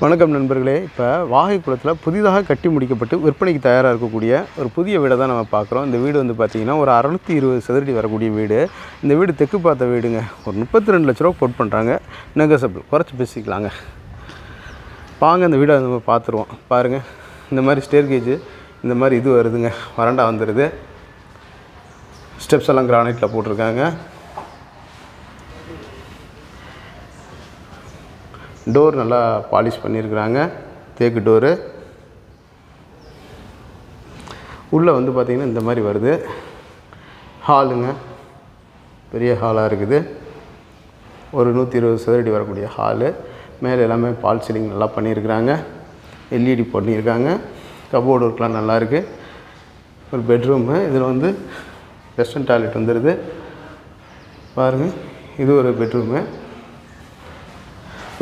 வணக்கம் நண்பர்களே. இப்போ வாகை குளத்தில் புதிதாக கட்டி முடிக்கப்பட்டு விற்பனைக்கு தயாராக இருக்கக்கூடிய ஒரு புதிய வீடை தான் நம்ம பார்க்குறோம். இந்த வீடு வந்து பார்த்திங்கன்னா ஒரு அறநூற்றி இருபது சதுரடி வரக்கூடிய வீடு. இந்த வீடு தெற்கு பார்த்த வீடுங்க. ஒரு முப்பத்தி ரெண்டு லட்ச ரூபா போட் பண்ணுறாங்க நெகசபிள். குறைச்சி பேசிக்கலாங்க. வாங்க இந்த வீடை நம்ம பார்த்துருவோம். பாருங்கள் இந்த மாதிரி ஸ்டேர்கேஜு இந்த மாதிரி இது வருதுங்க. வறண்டா வந்துடுது ஸ்டெப்ஸ் எல்லாம் கிரானைட்டில் போட்டிருக்காங்க. டோர் நல்லா பாலிஷ் பண்ணியிருக்கிறாங்க. தேக்கு டோரு. உள்ளே வந்து பார்த்திங்கன்னா இந்த மாதிரி வருது. ஹாலுங்க. பெரிய ஹாலாக இருக்குது. ஒரு நூற்றி இருபது சதுரடி வரக்கூடிய ஹாலு. மேலே எல்லாமே பால் சீலிங் நல்லா பண்ணியிருக்கிறாங்க. எல்இடி பண்ணியிருக்காங்க. கபோர்டு ஒர்க்லாம் நல்லாயிருக்கு ஒரு பெட்ரூமு. இதில் வந்து வெஸ்டர்ன் டாய்லெட் வந்துடுது பாருங்கள் இது ஒரு பெட்ரூமு.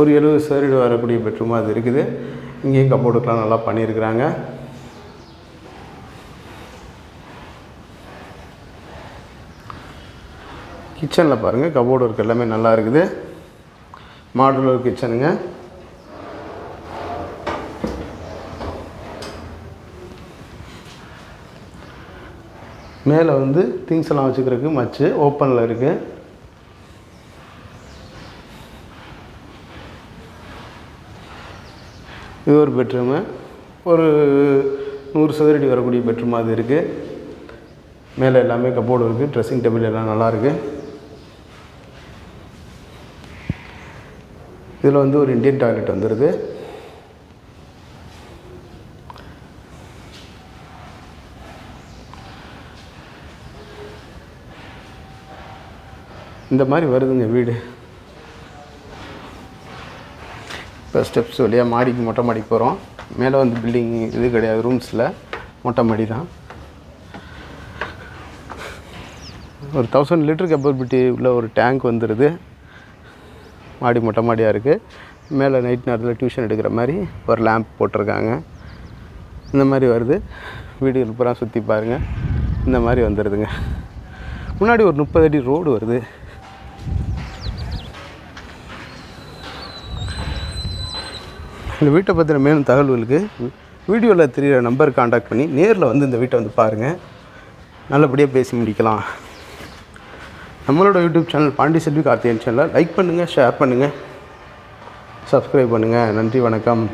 ஒரு எழுபது சதுரடி வரக்கூடிய பெட்ரூமாக அது இருக்குது. இங்கேயும் கப்போர்டுக்கெலாம் நல்லா பண்ணியிருக்கிறாங்க. கிச்சனில் பாருங்கள் கபோர்டு ஒர்க் எல்லாமே நல்லா இருக்குது. மாடுலர் கிச்சனுங்க. மேலே வந்து திங்ஸ் எல்லாம் வச்சுக்கிறதுக்கு மச்சு ஓப்பனில் இருக்குது இது ஒரு பெட்ரூமு ஒரு நூறு சதுரடி வரக்கூடிய பெட்ரூம் அது இருக்குது மேலே எல்லாமே கப்போர்டு இருக்குது ட்ரெஸ்ஸிங் டேபிள் எல்லாம் நல்லாயிருக்கு இதில் வந்து ஒரு இண்டியன் டாய்லெட் வந்துடுது இந்த மாதிரி வருதுங்க வீடு. இப்போ ஸ்டெப்ஸ் வழியாக மாடிக்கு மொட்டை மாடிக்கு போகிறோம் மேலே வந்து பில்டிங் இது கிடையாது ரூம்ஸில் மொட்டை மாடி தான். ஒரு தௌசண்ட் லிட்டர் கெப்பபிலிட்டி உள்ள ஒரு டேங்க் வந்துடுது மாடி மொட்டை மாடியாக இருக்குது மேலே நைட் நேரத்தில் டியூஷன் எடுக்கிற மாதிரி ஒரு லேம்ப் போட்டிருக்காங்க. இந்த மாதிரி வருது. வீடுகள் பூரா சுற்றி பாருங்கள் இந்த மாதிரி வந்துடுதுங்க முன்னாடி ஒரு முப்பது அடி ரோடு வருது. இந்த வீட்டை பற்றின மேலும் தகவல்களுக்கு வீடியோவில் தெரிகிற நம்பர் காண்டாக்ட் பண்ணி நேரில் வந்து இந்த வீட்டை வந்து பாருங்கள் நல்லபடியாக பேசி முடிக்கலாம். நம்மளோட யூடியூப் சேனல் பாண்டி செல்வி கார்த்திகேயன் சேனலை லைக் பண்ணுங்கள் ஷேர் பண்ணுங்கள் சப்ஸ்கிரைப் பண்ணுங்கள் நன்றி வணக்கம்.